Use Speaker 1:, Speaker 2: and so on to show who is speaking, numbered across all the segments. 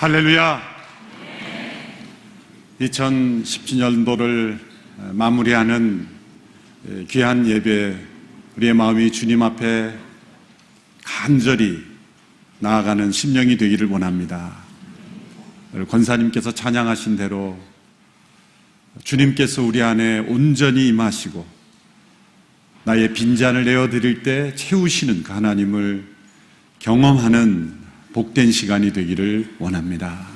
Speaker 1: 할렐루야. 2017년도를 마무리하는 귀한 예배, 우리의 마음이 주님 앞에 간절히 나아가는 심령이 되기를 원합니다. 권사님께서 찬양하신 대로 주님께서 우리 안에 온전히 임하시고 나의 빈잔을 내어드릴 때 채우시는 그 하나님을 경험하는 복된 시간이 되기를 원합니다.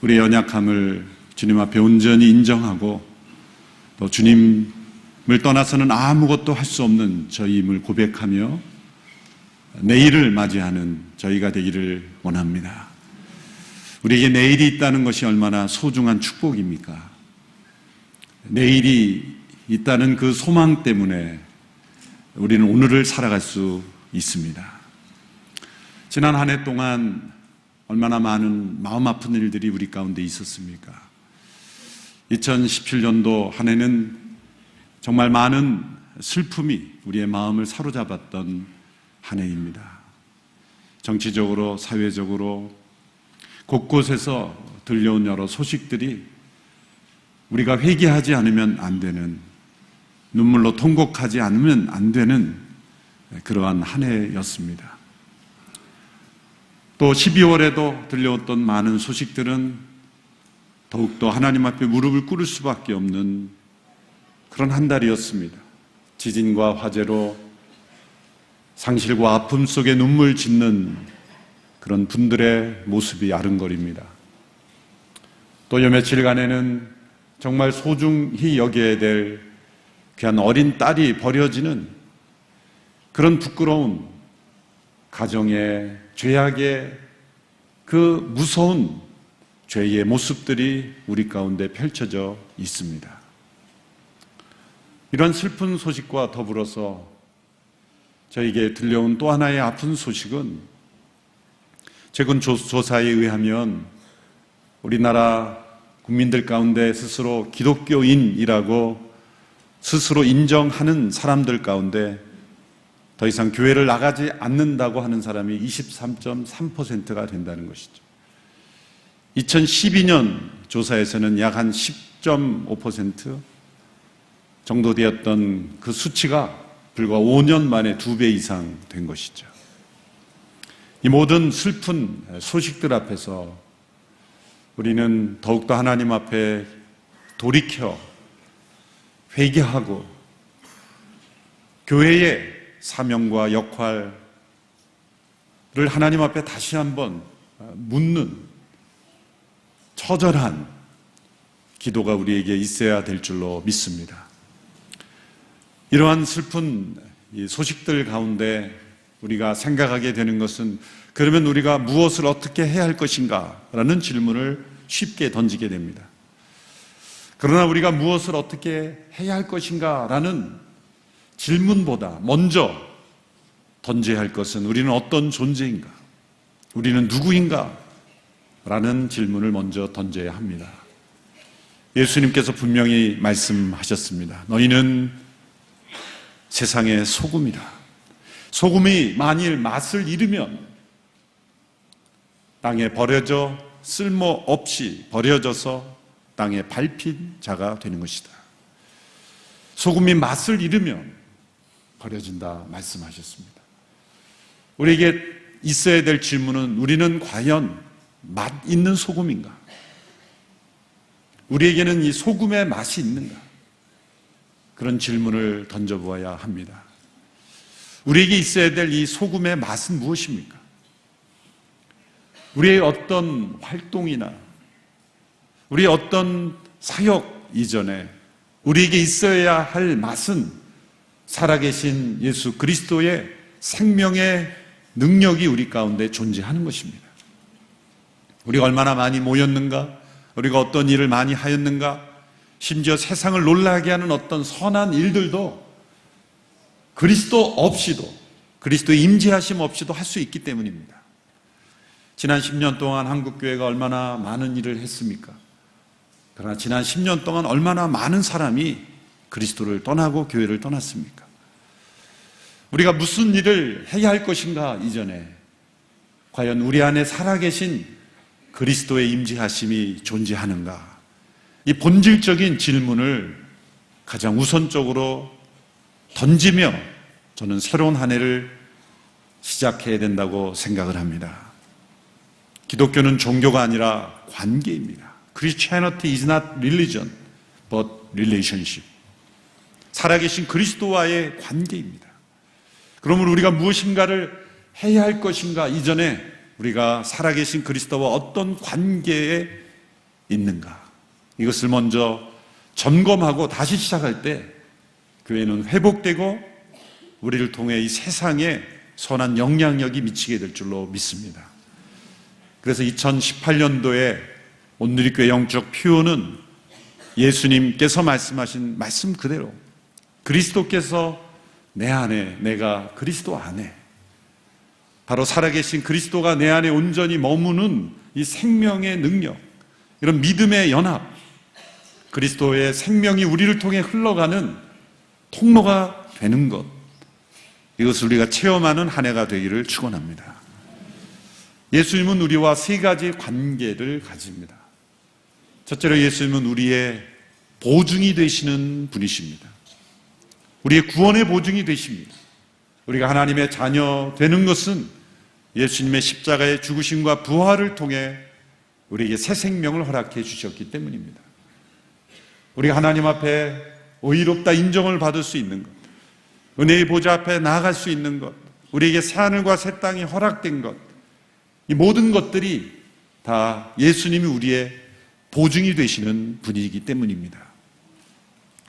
Speaker 1: 우리의 연약함을 주님 앞에 온전히 인정하고 또 주님을 떠나서는 아무것도 할 수 없는 저희임을 고백하며 내일을 맞이하는 저희가 되기를 원합니다. 우리에게 내일이 있다는 것이 얼마나 소중한 축복입니까? 내일이 있다는 그 소망 때문에 우리는 오늘을 살아갈 수 있습니다. 지난 한 해 동안 얼마나 많은 마음 아픈 일들이 우리 가운데 있었습니까? 2017년도 한 해는 정말 많은 슬픔이 우리의 마음을 사로잡았던 한 해입니다. 정치적으로, 사회적으로 곳곳에서 들려온 여러 소식들이 우리가 회개하지 않으면 안 되는 눈물로 통곡하지 않으면 안 되는 그러한 한 해였습니다. 또 12월에도 들려왔던 많은 소식들은 더욱더 하나님 앞에 무릎을 꿇을 수밖에 없는 그런 한 달이었습니다. 지진과 화재로 상실과 아픔 속에 눈물 짓는 그런 분들의 모습이 아른거립니다. 또 요 며칠간에는 정말 소중히 여겨야 될 귀한 어린 딸이 버려지는 그런 부끄러운 가정의 죄악의 그 무서운 죄의 모습들이 우리 가운데 펼쳐져 있습니다. 이런 슬픈 소식과 더불어서 저에게 들려온 또 하나의 아픈 소식은 최근 조사에 의하면 우리나라 국민들 가운데 스스로 기독교인이라고 스스로 인정하는 사람들 가운데 더 이상 교회를 나가지 않는다고 하는 사람이 23.3%가 된다는 것이죠. 2012년 조사에서는 약 한 10.5% 정도 되었던 그 수치가 불과 5년 만에 두배 이상 된 것이죠. 이 모든 슬픈 소식들 앞에서 우리는 더욱더 하나님 앞에 돌이켜 회개하고 교회의 사명과 역할을 하나님 앞에 다시 한번 묻는 처절한 기도가 우리에게 있어야 될 줄로 믿습니다. 이러한 슬픈 소식들 가운데 우리가 생각하게 되는 것은 그러면 우리가 무엇을 어떻게 해야 할 것인가? 라는 질문을 쉽게 던지게 됩니다. 그러나 우리가 무엇을 어떻게 해야 할 것인가? 라는 질문보다 먼저 던져야 할 것은 우리는 어떤 존재인가? 우리는 누구인가? 라는 질문을 먼저 던져야 합니다. 예수님께서 분명히 말씀하셨습니다. 너희는 세상의 소금이다. 소금이 만일 맛을 잃으면 땅에 버려져 쓸모 없이 버려져서 땅에 밟힌 자가 되는 것이다. 소금이 맛을 잃으면 버려진다 말씀하셨습니다. 우리에게 있어야 될 질문은 우리는 과연 맛 있는 소금인가? 우리에게는 이 소금의 맛이 있는가? 그런 질문을 던져보아야 합니다. 우리에게 있어야 될 이 소금의 맛은 무엇입니까? 우리의 어떤 활동이나 우리의 어떤 사역 이전에 우리에게 있어야 할 맛은 살아계신 예수 그리스도의 생명의 능력이 우리 가운데 존재하는 것입니다. 우리가 얼마나 많이 모였는가? 우리가 어떤 일을 많이 하였는가? 심지어 세상을 놀라게 하는 어떤 선한 일들도 그리스도 없이도 그리스도의 임재하심 없이도 할 수 있기 때문입니다. 지난 10년 동안 한국교회가 얼마나 많은 일을 했습니까? 그러나 지난 10년 동안 얼마나 많은 사람이 그리스도를 떠나고 교회를 떠났습니까? 우리가 무슨 일을 해야 할 것인가 이전에 과연 우리 안에 살아계신 그리스도의 임재하심이 존재하는가? 이 본질적인 질문을 가장 우선적으로 던지며 저는 새로운 한 해를 시작해야 된다고 생각을 합니다. 기독교는 종교가 아니라 관계입니다. Christianity is not religion, but relationship. 살아계신 그리스도와의 관계입니다. 그러므로 우리가 무엇인가를 해야 할 것인가 이전에 우리가 살아계신 그리스도와 어떤 관계에 있는가 이것을 먼저 점검하고 다시 시작할 때 교회는 회복되고 우리를 통해 이 세상에 선한 영향력이 미치게 될 줄로 믿습니다. 그래서 2018년도에 온누리교회 영적 표현은 예수님께서 말씀하신 말씀 그대로 그리스도께서 내 안에 내가 그리스도 안에 바로 살아계신 그리스도가 내 안에 온전히 머무는 이 생명의 능력 이런 믿음의 연합 그리스도의 생명이 우리를 통해 흘러가는 통로가 되는 것 이것을 우리가 체험하는 한 해가 되기를 축원합니다. 예수님은 우리와 세 가지 관계를 가집니다. 첫째로 예수님은 우리의 보증이 되시는 분이십니다. 우리의 구원의 보증이 되십니다. 우리가 하나님의 자녀 되는 것은 예수님의 십자가의 죽으심과 부활을 통해 우리에게 새 생명을 허락해 주셨기 때문입니다. 우리가 하나님 앞에 의롭다 인정을 받을 수 있는 것, 은혜의 보좌 앞에 나아갈 수 있는 것, 우리에게 새 하늘과 새 땅이 허락된 것, 이 모든 것들이 다 예수님이 우리의 보증이 되시는 분이기 때문입니다.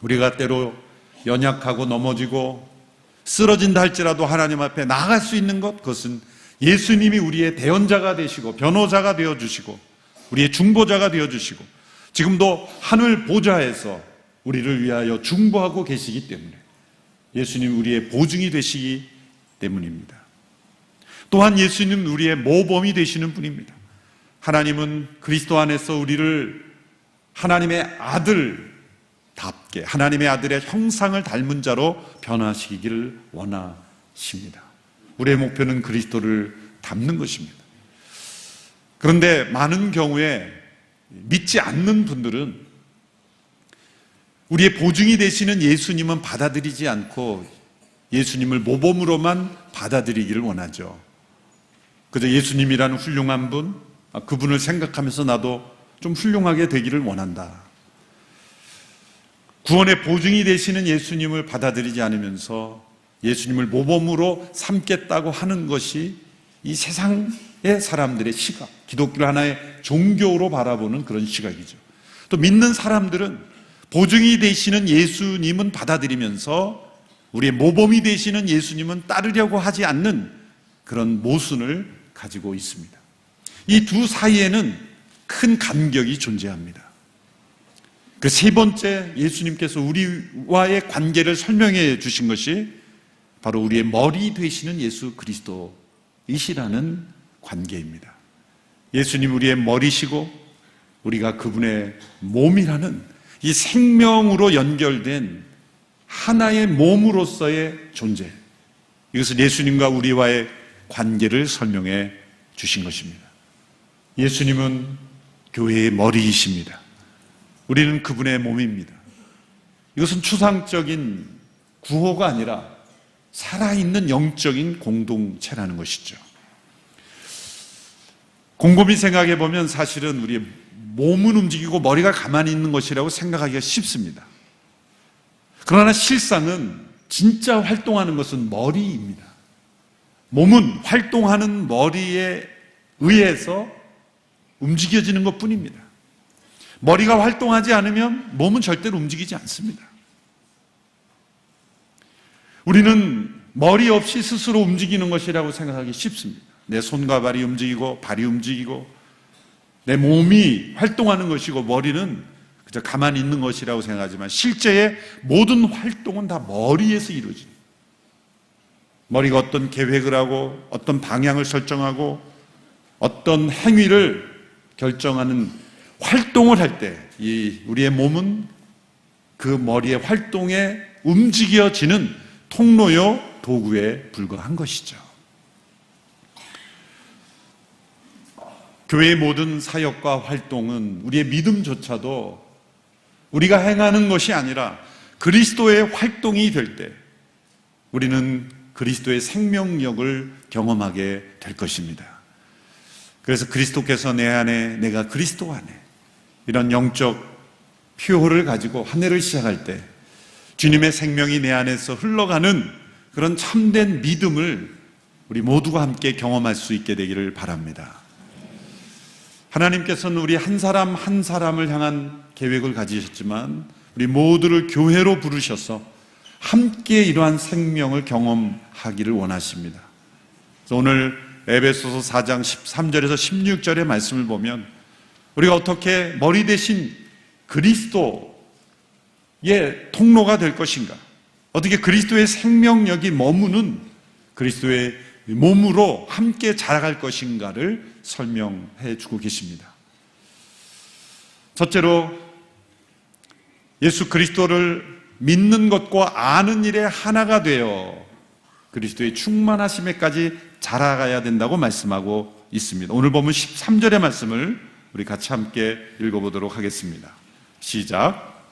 Speaker 1: 우리가 때로 연약하고 넘어지고 쓰러진다 할지라도 하나님 앞에 나아갈 수 있는 것, 그것은 예수님이 우리의 대언자가 되시고 변호자가 되어 주시고 우리의 중보자가 되어 주시고 지금도 하늘 보좌에서 우리를 위하여 중보하고 계시기 때문에 예수님 우리의 보증이 되시기 때문입니다. 또한 예수님 우리의 모범이 되시는 분입니다. 하나님은 그리스도 안에서 우리를 하나님의 아들 답게 하나님의 아들의 형상을 닮은 자로 변화시키기를 원하십니다. 우리의 목표는 그리스도를 닮는 것입니다. 그런데 많은 경우에 믿지 않는 분들은 우리의 보증이 되시는 예수님은 받아들이지 않고 예수님을 모범으로만 받아들이기를 원하죠. 그저 예수님이라는 훌륭한 분, 아, 그분을 생각하면서 나도 좀 훌륭하게 되기를 원한다. 구원의 보증이 되시는 예수님을 받아들이지 않으면서 예수님을 모범으로 삼겠다고 하는 것이 이 세상의 사람들의 시각, 기독교를 하나의 종교로 바라보는 그런 시각이죠. 또 믿는 사람들은 보증이 되시는 예수님은 받아들이면서 우리의 모범이 되시는 예수님은 따르려고 하지 않는 그런 모순을 가지고 있습니다. 이 두 사이에는 큰 간격이 존재합니다. 그 세 번째 예수님께서 우리와의 관계를 설명해 주신 것이 바로 우리의 머리 되시는 예수 그리스도이시라는 관계입니다. 예수님 우리의 머리시고 우리가 그분의 몸이라는 이 생명으로 연결된 하나의 몸으로서의 존재. 이것을 예수님과 우리와의 관계를 설명해 주신 것입니다. 예수님은 교회의 머리이십니다. 우리는 그분의 몸입니다. 이것은 추상적인 구호가 아니라 살아있는 영적인 공동체라는 것이죠. 곰곰이 생각해 보면 사실은 우리의 몸은 움직이고 머리가 가만히 있는 것이라고 생각하기가 쉽습니다. 그러나 실상은 진짜 활동하는 것은 머리입니다. 몸은 활동하는 머리에 의해서 움직여지는 것 뿐입니다. 머리가 활동하지 않으면 몸은 절대로 움직이지 않습니다. 우리는 머리 없이 스스로 움직이는 것이라고 생각하기 쉽습니다. 내 손과 발이 움직이고 발이 움직이고 내 몸이 활동하는 것이고 머리는 그저 가만히 있는 것이라고 생각하지만 실제의 모든 활동은 다 머리에서 이루어집니다. 머리가 어떤 계획을 하고 어떤 방향을 설정하고 어떤 행위를 결정하는 활동을 할 때 이 우리의 몸은 그 머리의 활동에 움직여지는 통로요 도구에 불과한 것이죠. 교회의 모든 사역과 활동은 우리의 믿음조차도 우리가 행하는 것이 아니라 그리스도의 활동이 될 때 우리는 그리스도의 생명력을 경험하게 될 것입니다. 그래서 그리스도께서 내 안에, 내가 그리스도 안에 이런 영적 표호를 가지고 한 해를 시작할 때 주님의 생명이 내 안에서 흘러가는 그런 참된 믿음을 우리 모두가 함께 경험할 수 있게 되기를 바랍니다. 하나님께서는 우리 한 사람 한 사람을 향한 계획을 가지셨지만 우리 모두를 교회로 부르셔서 함께 이러한 생명을 경험하기를 원하십니다. 오늘 에베소서 4장 13절에서 16절의 말씀을 보면 우리가 어떻게 머리 대신 그리스도의 통로가 될 것인가? 어떻게 그리스도의 생명력이 머무는 그리스도의 몸으로 함께 자라갈 것인가를 설명해 주고 계십니다. 첫째로 예수 그리스도를 믿는 것과 아는 일에 하나가 되어 그리스도의 충만하심에까지 자라가야 된다고 말씀하고 있습니다. 오늘 보면 13절의 말씀을 우리 같이 함께 읽어보도록 하겠습니다. 시작.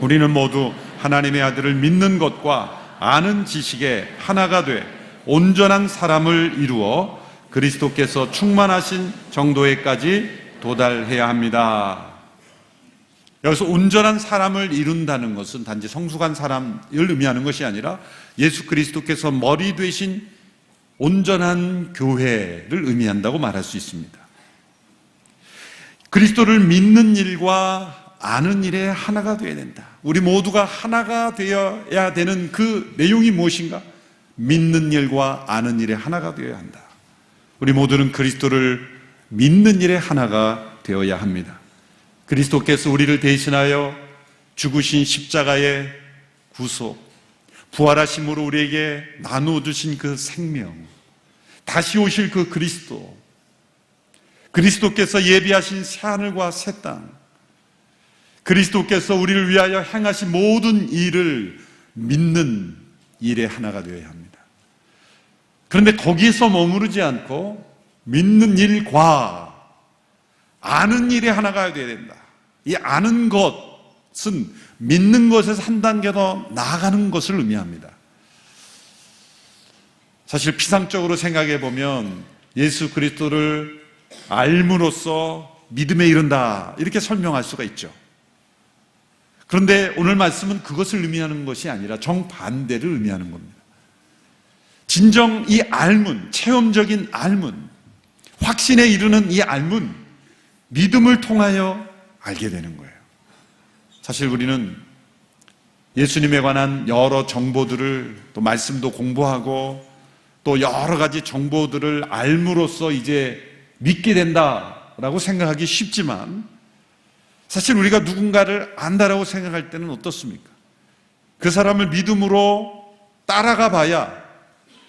Speaker 1: 우리는 모두 하나님의 아들을 믿는 것과 아는 지식에 하나가 돼 온전한 사람을 이루어 그리스도께서 충만하신 정도에까지 도달해야 합니다. 여기서 온전한 사람을 이룬다는 것은 단지 성숙한 사람을 의미하는 것이 아니라 예수 그리스도께서 머리 되신 온전한 교회를 의미한다고 말할 수 있습니다. 그리스도를 믿는 일과 아는 일에 하나가 되어야 된다. 우리 모두가 하나가 되어야 되는 그 내용이 무엇인가? 믿는 일과 아는 일에 하나가 되어야 한다. 우리 모두는 그리스도를 믿는 일에 하나가 되어야 합니다. 그리스도께서 우리를 대신하여 죽으신 십자가의 구속, 부활하심으로 우리에게 나누어 주신 그 생명, 다시 오실 그 그리스도, 그리스도께서 예비하신 새하늘과 새 땅, 그리스도께서 우리를 위하여 행하신 모든 일을 믿는 일의 하나가 되어야 합니다. 그런데 거기에서 머무르지 않고 믿는 일과 아는 일의 하나가 되어야 된다. 이 아는 것은 믿는 것에서 한 단계 더 나아가는 것을 의미합니다. 사실 피상적으로 생각해 보면 예수 그리스도를 알므로써 믿음에 이른다. 이렇게 설명할 수가 있죠. 그런데 오늘 말씀은 그것을 의미하는 것이 아니라 정반대를 의미하는 겁니다. 진정 이 알문, 체험적인 알문, 확신에 이르는 이 알문, 믿음을 통하여 알게 되는 거예요. 사실 우리는 예수님에 관한 여러 정보들을 또 말씀도 공부하고 또 여러 가지 정보들을 알므로써 이제 믿게 된다라고 생각하기 쉽지만 사실 우리가 누군가를 안다라고 생각할 때는 어떻습니까? 그 사람을 믿음으로 따라가 봐야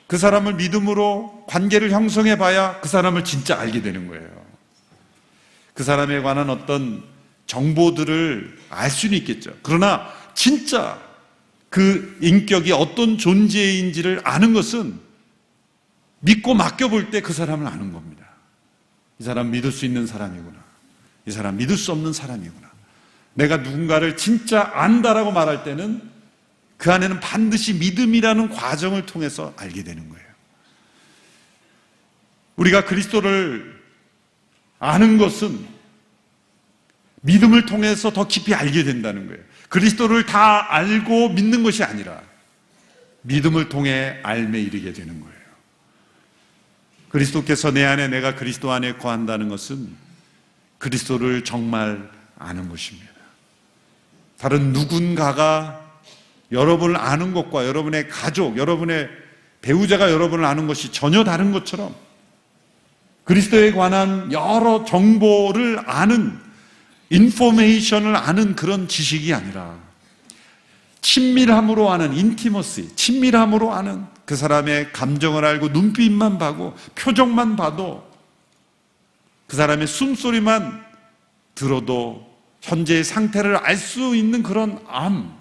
Speaker 1: 그 사람을 믿음으로 관계를 형성해 봐야 그 사람을 진짜 알게 되는 거예요. 그 사람에 관한 어떤 정보들을 알 수는 있겠죠. 그러나 진짜 그 인격이 어떤 존재인지를 아는 것은 믿고 맡겨볼 때 그 사람을 아는 겁니다. 이 사람 믿을 수 있는 사람이구나. 이 사람 믿을 수 없는 사람이구나. 내가 누군가를 진짜 안다라고 말할 때는 그 안에는 반드시 믿음이라는 과정을 통해서 알게 되는 거예요. 우리가 그리스도를 아는 것은 믿음을 통해서 더 깊이 알게 된다는 거예요. 그리스도를 다 알고 믿는 것이 아니라 믿음을 통해 알매 이르게 되는 거예요. 그리스도께서 내 안에 내가 그리스도 안에 거한다는 것은 그리스도를 정말 아는 것입니다. 다른 누군가가 여러분을 아는 것과 여러분의 가족, 여러분의 배우자가 여러분을 아는 것이 전혀 다른 것처럼 그리스도에 관한 여러 정보를 아는 인포메이션을 아는 그런 지식이 아니라 친밀함으로 아는 인티머시, 친밀함으로 아는 그 사람의 감정을 알고 눈빛만 봐도 표정만 봐도 그 사람의 숨소리만 들어도 현재의 상태를 알 수 있는 그런 암,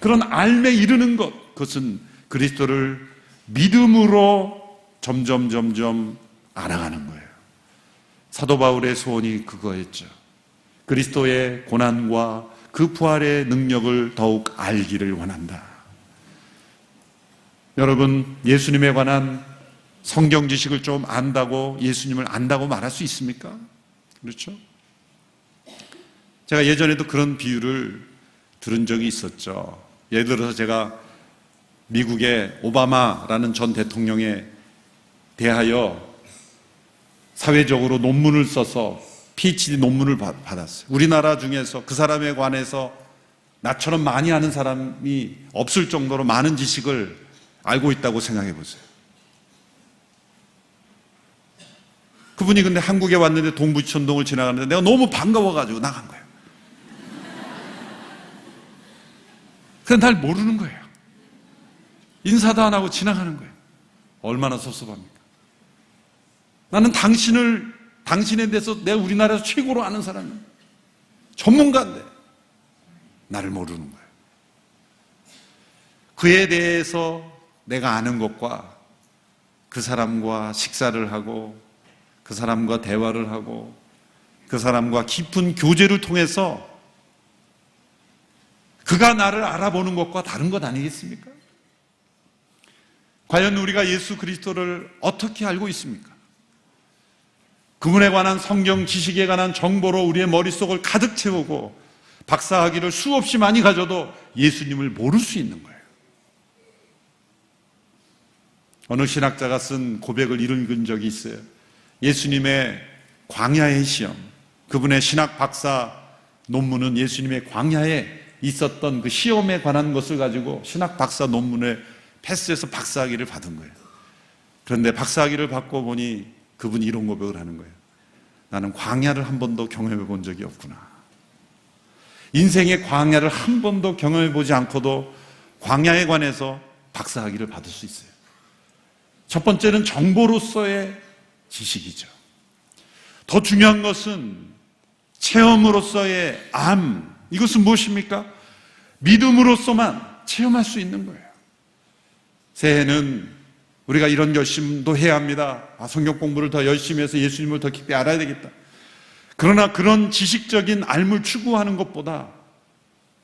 Speaker 1: 그런 알매 이르는 것, 그것은 그리스도를 믿음으로 점점 점점 알아가는 거예요. 사도 바울의 소원이 그거였죠. 그리스도의 고난과 그 부활의 능력을 더욱 알기를 원한다. 여러분, 예수님에 관한 성경 지식을 좀 안다고 예수님을 안다고 말할 수 있습니까? 그렇죠? 제가 예전에도 그런 비유를 들은 적이 있었죠. 예를 들어서 제가 미국의 오바마라는 전 대통령에 대하여 사회적으로 논문을 써서 PhD 논문을 받- 받았어요. 우리나라 중에서 그 사람에 관해서 나처럼 많이 아는 사람이 없을 정도로 많은 지식을 알고 있다고 생각해 보세요. 그분이 근데 한국에 왔는데 동부천동을 지나가는데 내가 너무 반가워가지고 나간 거예요. 그냥 날 모르는 거예요. 인사도 안 하고 지나가는 거예요. 얼마나 섭섭합니까? 나는 당신을, 당신에 대해서 내가 우리나라에서 최고로 아는 사람이에요. 전문가인데. 나를 모르는 거예요. 그에 대해서 내가 아는 것과 그 사람과 식사를 하고 그 사람과 대화를 하고 그 사람과 깊은 교제를 통해서 그가 나를 알아보는 것과 다른 것 아니겠습니까? 과연 우리가 예수 그리스도를 어떻게 알고 있습니까? 그분에 관한 성경 지식에 관한 정보로 우리의 머릿속을 가득 채우고 박사학위를 수없이 많이 가져도 예수님을 모를 수 있는 거예요. 어느 신학자가 쓴 고백을 읽은 적이 있어요. 예수님의 광야의 시험. 그분의 신학 박사 논문은 예수님의 광야에 있었던 그 시험에 관한 것을 가지고 신학 박사 논문을 패스해서 박사학위를 받은 거예요. 그런데 박사학위를 받고 보니 그분이 이런 고백을 하는 거예요. 나는 광야를 한 번도 경험해 본 적이 없구나. 인생의 광야를 한 번도 경험해 보지 않고도 광야에 관해서 박사학위를 받을 수 있어요. 첫 번째는 정보로서의 지식이죠. 더 중요한 것은 체험으로서의 암. 이것은 무엇입니까? 믿음으로서만 체험할 수 있는 거예요. 새해는 우리가 이런 열심도 해야 합니다. 아, 성경 공부를 더 열심히 해서 예수님을 더 깊이 알아야 되겠다. 그러나 그런 지식적인 알물 추구하는 것보다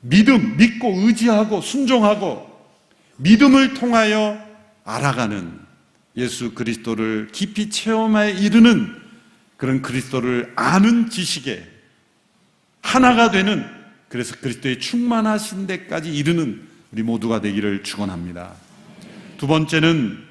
Speaker 1: 믿음, 믿고 의지하고 순종하고 믿음을 통하여 알아가는 예수 그리스도를 깊이 체험하여 이르는 그런 그리스도를 아는 지식에 하나가 되는 그래서 그리스도의 충만하신 데까지 이르는 우리 모두가 되기를 축원합니다. 두 번째는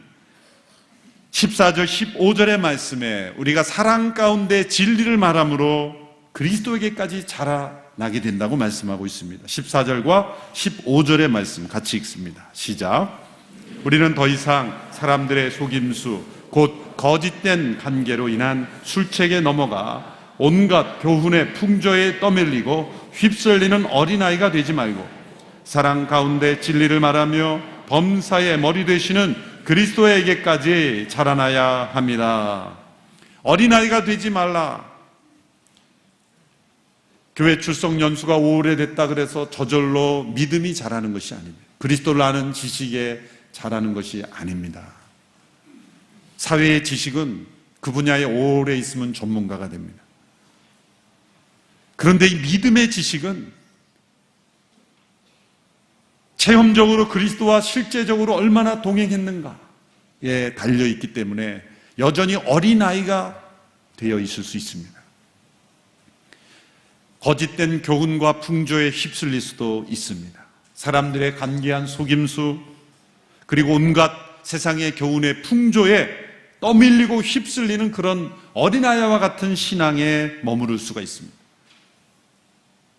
Speaker 1: 14절 15절의 말씀에 우리가 사랑 가운데 진리를 말함으로 그리스도에게까지 자라나게 된다고 말씀하고 있습니다. 14절과 15절의 말씀 같이 읽습니다. 시작. 우리는 더 이상 사람들의 속임수 곧 거짓된 관계로 인한 술책에 넘어가 온갖 교훈의 풍조에 떠밀리고 휩쓸리는 어린아이가 되지 말고 사랑 가운데 진리를 말하며 범사의 머리 되시는 그리스도에게까지 자라나야 합니다. 어린아이가 되지 말라. 교회 출석 연수가 오래됐다 그래서 저절로 믿음이 자라는 것이 아닙니다. 그리스도를 아는 지식에 자라는 것이 아닙니다. 사회의 지식은 그 분야에 오래 있으면 전문가가 됩니다. 그런데 이 믿음의 지식은 체험적으로 그리스도와 실제적으로 얼마나 동행했는가에 달려 있기 때문에 여전히 어린 아이가 되어 있을 수 있습니다. 거짓된 교훈과 풍조에 휩쓸릴 수도 있습니다. 사람들의 간계한 속임수, 그리고 온갖 세상의 교훈의 풍조에 떠밀리고 휩쓸리는 그런 어린아이와 같은 신앙에 머무를 수가 있습니다.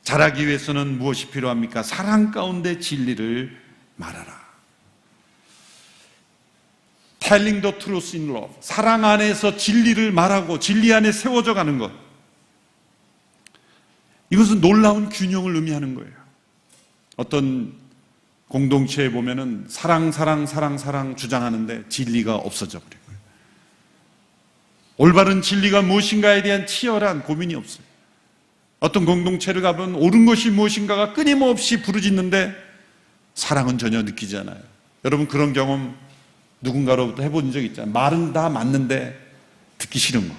Speaker 1: 자라기 위해서는 무엇이 필요합니까? 사랑 가운데 진리를 말하라. telling the truth in love. 사랑 안에서 진리를 말하고 진리 안에 세워져 가는 것. 이것은 놀라운 균형을 의미하는 거예요. 어떤 공동체에 보면은 사랑, 사랑, 사랑, 사랑 주장하는데 진리가 없어져 거예요. 올바른 진리가 무엇인가에 대한 치열한 고민이 없어요. 어떤 공동체를 가면 옳은 것이 무엇인가가 끊임없이 부르짖는데 사랑은 전혀 느끼지 않아요. 여러분 그런 경험 누군가로부터 해본 적 있잖아요. 말은 다 맞는데 듣기 싫은 거.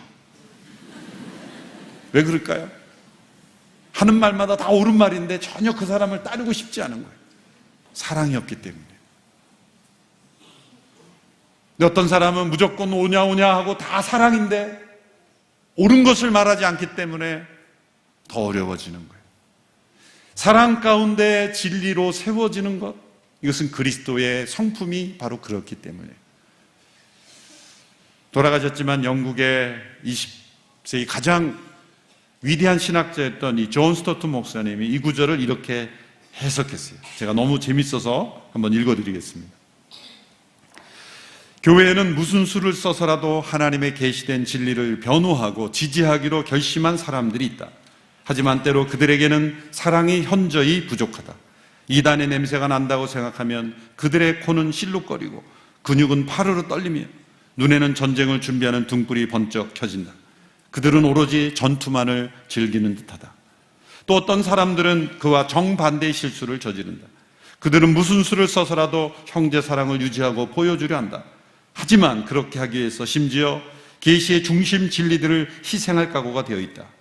Speaker 1: 왜 그럴까요? 하는 말마다 다 옳은 말인데 전혀 그 사람을 따르고 싶지 않은 거예요. 사랑이 없기 때문에. 어떤 사람은 무조건 오냐 오냐 하고 다 사랑인데 옳은 것을 말하지 않기 때문에 더 어려워지는 거예요. 사랑 가운데 진리로 세워지는 것, 이것은 그리스도의 성품이 바로 그렇기 때문에. 돌아가셨지만 영국의 20세기 가장 위대한 신학자였던 이 존 스토트 목사님이 이 구절을 이렇게 해석했어요. 제가 너무 재밌어서 한번 읽어드리겠습니다. 교회에는 무슨 수를 써서라도 하나님의 계시된 진리를 변호하고 지지하기로 결심한 사람들이 있다. 하지만 때로 그들에게는 사랑이 현저히 부족하다. 이단의 냄새가 난다고 생각하면 그들의 코는 실룩거리고 근육은 파르르 떨리며 눈에는 전쟁을 준비하는 등불이 번쩍 켜진다. 그들은 오로지 전투만을 즐기는 듯하다. 또 어떤 사람들은 그와 정반대의 실수를 저지른다. 그들은 무슨 수를 써서라도 형제 사랑을 유지하고 보여주려 한다. 하지만 그렇게 하기 위해서 심지어 계시의 중심 진리들을 희생할 각오가 되어 있다.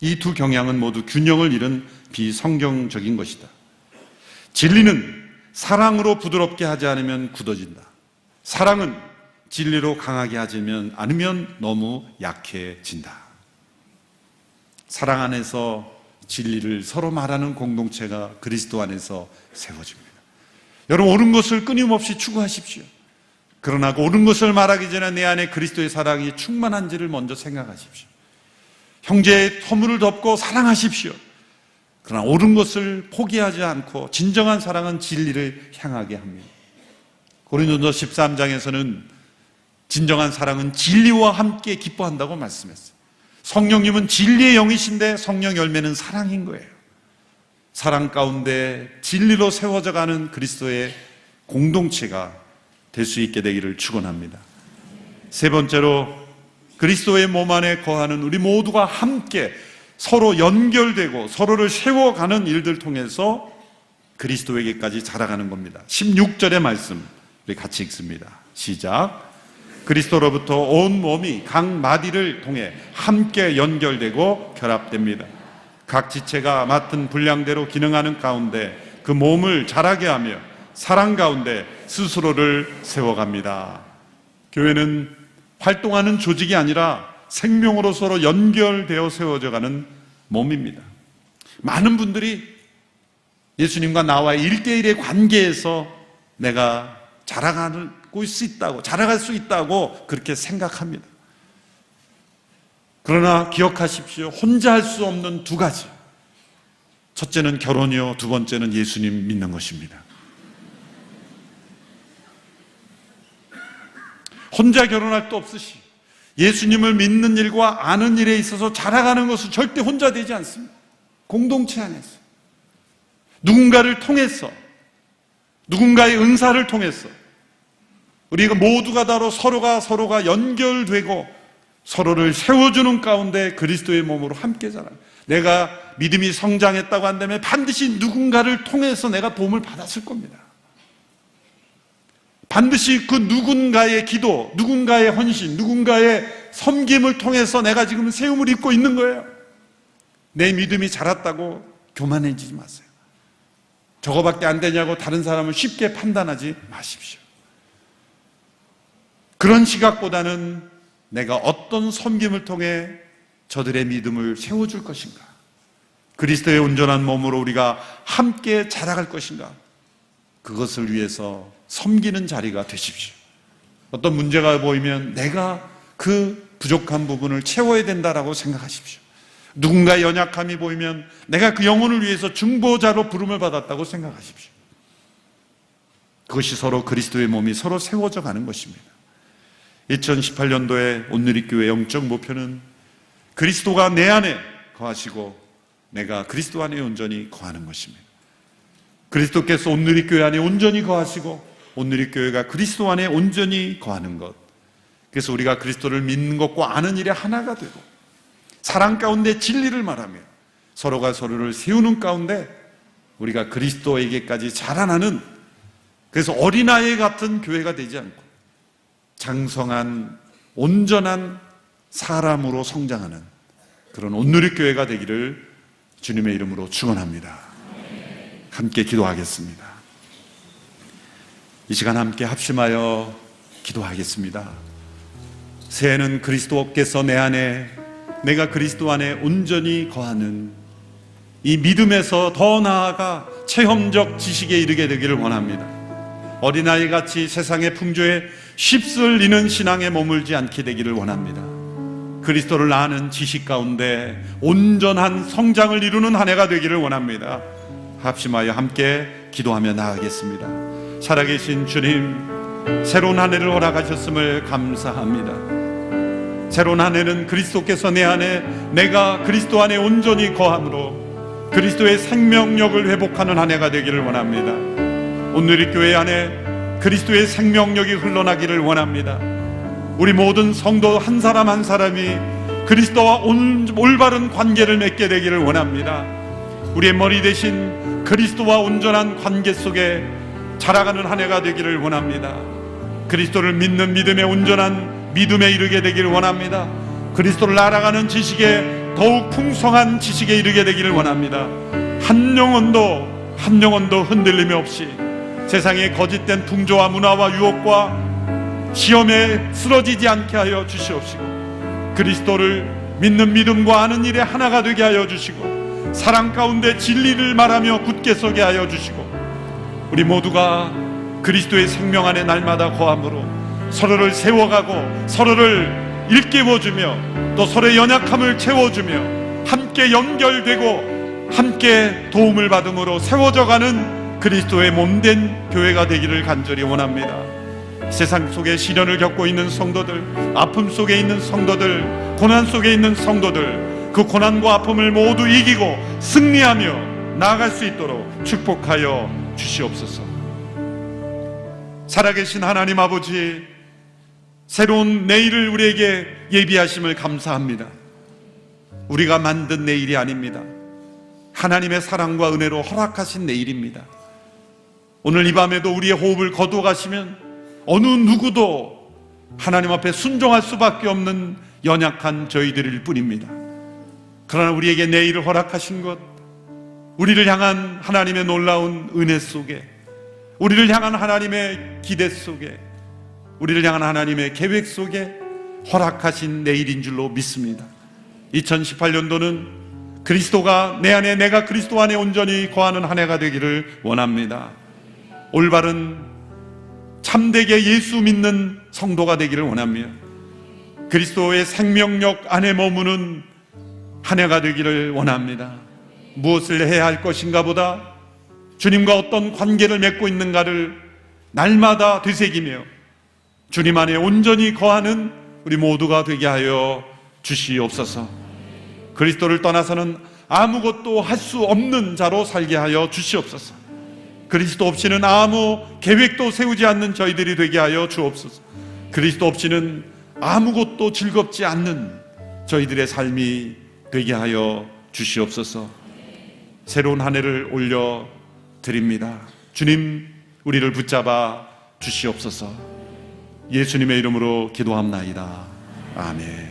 Speaker 1: 이 두 경향은 모두 균형을 잃은 비성경적인 것이다. 진리는 사랑으로 부드럽게 하지 않으면 굳어진다. 사랑은 진리로 강하게 하지 않으면 너무 약해진다. 사랑 안에서 진리를 서로 말하는 공동체가 그리스도 안에서 세워집니다. 여러분, 옳은 것을 끊임없이 추구하십시오. 그러나 그 옳은 것을 말하기 전에 내 안에 그리스도의 사랑이 충만한지를 먼저 생각하십시오. 형제의 허물을 덮고 사랑하십시오. 그러나 옳은 것을 포기하지 않고 진정한 사랑은 진리를 향하게 합니다. 고린도서 13장에서는 진정한 사랑은 진리와 함께 기뻐한다고 말씀했어요. 성령님은 진리의 영이신데 성령 열매는 사랑인 거예요. 사랑 가운데 진리로 세워져 가는 그리스도의 공동체가 될 수 있게 되기를 축원합니다. 세 번째로 그리스도의 몸 안에 거하는 우리 모두가 함께 서로 연결되고 서로를 세워가는 일들 통해서 그리스도에게까지 자라가는 겁니다. 16절의 말씀 우리 같이 읽습니다. 시작. 그리스도로부터 온 몸이 각 마디를 통해 함께 연결되고 결합됩니다. 각 지체가 맡은 분량대로 기능하는 가운데 그 몸을 자라게 하며 사랑 가운데 스스로를 세워갑니다. 교회는 활동하는 조직이 아니라 생명으로 서로 연결되어 세워져 가는 몸입니다. 많은 분들이 예수님과 나와의 일대일의 관계에서 내가 자라가고 수 있다고, 자라갈 수 있다고 그렇게 생각합니다. 그러나 기억하십시오. 혼자 할 수 없는 두 가지. 첫째는 결혼이요. 두 번째는 예수님 믿는 것입니다. 혼자 결혼할 수 없으시. 예수님을 믿는 일과 아는 일에 있어서 자라가는 것은 절대 혼자 되지 않습니다. 공동체 안에서. 누군가를 통해서, 누군가의 은사를 통해서, 우리가 모두가 다로 서로가 서로가 연결되고 서로를 세워주는 가운데 그리스도의 몸으로 함께 자라. 내가 믿음이 성장했다고 한다면 반드시 누군가를 통해서 내가 도움을 받았을 겁니다. 반드시 그 누군가의 기도, 누군가의 헌신, 누군가의 섬김을 통해서 내가 지금 세움을 입고 있는 거예요. 내 믿음이 자랐다고 교만해지지 마세요. 저거밖에 안 되냐고 다른 사람을 쉽게 판단하지 마십시오. 그런 시각보다는 내가 어떤 섬김을 통해 저들의 믿음을 세워줄 것인가? 그리스도의 온전한 몸으로 우리가 함께 자라갈 것인가? 그것을 위해서 섬기는 자리가 되십시오. 어떤 문제가 보이면 내가 그 부족한 부분을 채워야 된다라고 생각하십시오. 누군가의 연약함이 보이면 내가 그 영혼을 위해서 중보자로 부름을 받았다고 생각하십시오. 그것이 서로 그리스도의 몸이 서로 세워져 가는 것입니다. 2018년도에 온누리교회 영적 목표는 그리스도가 내 안에 거하시고 내가 그리스도 안에 온전히 거하는 것입니다. 그리스도께서 온누리교회 안에 온전히 거하시고 온누리 교회가 그리스도 안에 온전히 거하는 것. 그래서 우리가 그리스도를 믿는 것과 아는 일에 하나가 되고 사랑 가운데 진리를 말하며 서로가 서로를 세우는 가운데 우리가 그리스도에게까지 자라나는 그래서 어린아이 같은 교회가 되지 않고 장성한 온전한 사람으로 성장하는 그런 온누리 교회가 되기를 주님의 이름으로 축원합니다. 함께 기도하겠습니다. 이 시간 함께 합심하여 기도하겠습니다. 새해는 그리스도께서 내 안에 내가 그리스도 안에 온전히 거하는 이 믿음에서 더 나아가 체험적 지식에 이르게 되기를 원합니다. 어린아이 같이 세상의 풍조에 휩쓸리는 신앙에 머물지 않게 되기를 원합니다. 그리스도를 아는 지식 가운데 온전한 성장을 이루는 한 해가 되기를 원합니다. 합심하여 함께 기도하며 나아가겠습니다. 살아계신 주님, 새로운 한 해를 허락하셨음을 감사합니다. 새로운 한 해는 그리스도께서 내 안에 내가 그리스도 안에 온전히 거함으로 그리스도의 생명력을 회복하는 한 해가 되기를 원합니다. 오늘 이 교회 안에 그리스도의 생명력이 흘러나기를 원합니다. 우리 모든 성도 한 사람 한 사람이 그리스도와 온- 올바른 관계를 맺게 되기를 원합니다. 우리의 머리 대신 그리스도와 온전한 관계 속에 자라가는 한 해가 되기를 원합니다. 그리스도를 믿는 믿음의 온전한 믿음에 이르게 되기를 원합니다. 그리스도를 알아가는 지식에 더욱 풍성한 지식에 이르게 되기를 원합니다. 한 영혼도 한 영혼도 흔들림이 없이 세상의 거짓된 풍조와 문화와 유혹과 시험에 쓰러지지 않게 하여 주시옵시고 그리스도를 믿는 믿음과 아는 일에 하나가 되게 하여 주시고 사랑 가운데 진리를 말하며 굳게 서게 하여 주시고 우리 모두가 그리스도의 생명 안에 날마다 거함으로 서로를 세워가고 서로를 일깨워주며 또 서로의 연약함을 채워주며 함께 연결되고 함께 도움을 받음으로 세워져가는 그리스도의 몸된 교회가 되기를 간절히 원합니다. 세상 속에 시련을 겪고 있는 성도들, 아픔 속에 있는 성도들, 고난 속에 있는 성도들, 그 고난과 아픔을 모두 이기고 승리하며 나아갈 수 있도록 축복하여 주시옵소서. 살아계신 하나님 아버지, 새로운 내일을 우리에게 예비하심을 감사합니다. 우리가 만든 내일이 아닙니다. 하나님의 사랑과 은혜로 허락하신 내일입니다. 오늘 이 밤에도 우리의 호흡을 거두어 가시면 어느 누구도 하나님 앞에 순종할 수밖에 없는 연약한 저희들일 뿐입니다. 그러나 우리에게 내일을 허락하신 것, 우리를 향한 하나님의 놀라운 은혜 속에, 우리를 향한 하나님의 기대 속에, 우리를 향한 하나님의 계획 속에 허락하신 내일인 줄로 믿습니다. 2018년도는 그리스도가 내 안에 내가 그리스도 안에 온전히 거하는 한 해가 되기를 원합니다. 올바른 참되게 예수 믿는 성도가 되기를 원합니다. 그리스도의 생명력 안에 머무는 한 해가 되기를 원합니다. 무엇을 해야 할 것인가 보다 주님과 어떤 관계를 맺고 있는가를 날마다 되새기며 주님 안에 온전히 거하는 우리 모두가 되게 하여 주시옵소서. 그리스도를 떠나서는 아무것도 할 수 없는 자로 살게 하여 주시옵소서. 그리스도 없이는 아무 계획도 세우지 않는 저희들이 되게 하여 주옵소서. 그리스도 없이는 아무것도 즐겁지 않는 저희들의 삶이 되게 하여 주시옵소서. 새로운 한 해를 올려 드립니다. 주님, 우리를 붙잡아 주시옵소서. 예수님의 이름으로 기도합나이다. 아멘.